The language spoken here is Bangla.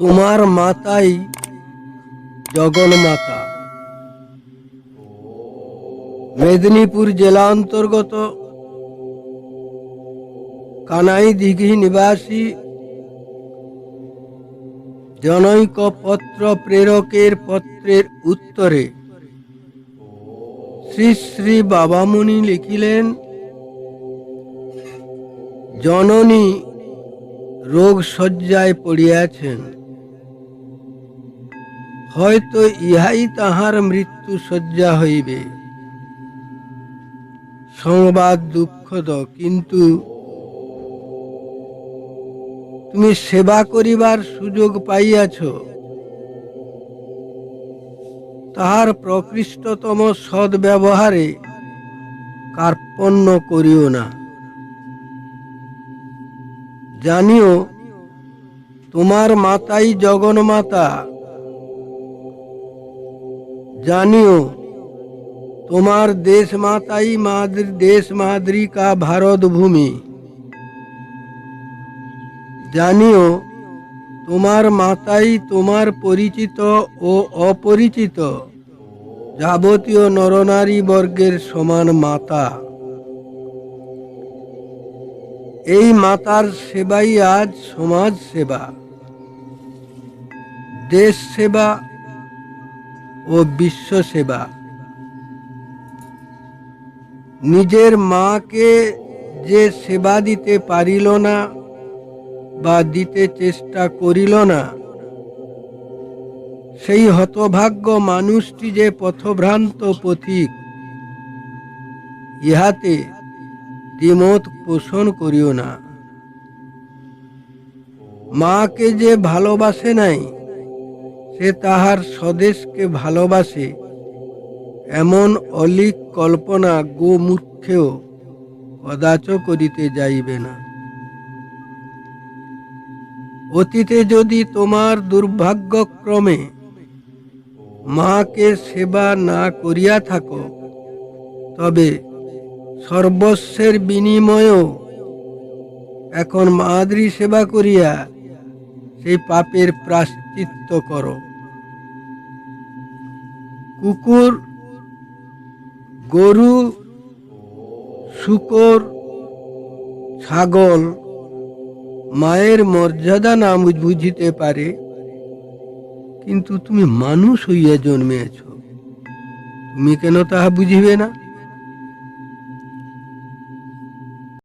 তোমার মাতাই জগন্মাতা মেদিনীপুর জেলা অন্তর্গত কানাই দিঘি নিবাসী জনৈক পত্র প্রেরকের পত্রের উত্তরে শ্রী শ্রী বাবামুনি লিখিলেন, জননী রোগ শয্যায় পড়িয়াছেন। হয়তো ইহাই তাহার মৃত্যু শয্যা হইবে। সংবাদ দুঃখদ, কিন্তু তুমি সেবা করিবার সুযোগ পাইয়াছ। তাহার প্রকৃষ্টতম সদ্ব্যবহারে কার্পণ্য করিও না। জানিও, তোমার মাতাই জগন্মাতা জানিও, তোমার দেশ মাতাই মাদ্রি দেশ মাদ্রিকা ভারত ভূমি জানিও, তোমার মাতাই তোমার পরিচিত ও অপরিচিত যাবতীয় নরনারী বর্গের সমান মাতা। এই মাতার সেবাই আজ সমাজ সেবা। দেশ সেবা ও বিশ্ব সেবা। নিজের মাকে যে সেবা দিতে পারিল না বা দিতে চেষ্টা করিল না, সেই হতভাগ্য মানুষটি যে পথভ্রান্ত পথিক, ইহাতে দ্বিমত পোষণ করিও না। মাকে যে ভালোবাসে নাই সে তাহার স্বদেশকে ভালোবাসে। এমন অলিক কল্পনা গোমূর্খেও কদাচ করিতে যাইবে না। অতীতে যদি তোমার দুর্ভাগ্যক্রমে মাকে সেবা না করিয়া থাকো, তবে সর্বস্বের বিনিময়েও এখন মাদ্রি সেবা করিয়া সেই পাপের প্রাশ্চিত্য করো। কুকুর, গরু, শুকর, ছাগল মায়ের মর্যাদা না বুঝ- বুঝিতে পারে, কিন্তু তুমি মানুষ হইয়া জন্মেছ তুমি কেন তাহা বুঝিবে না?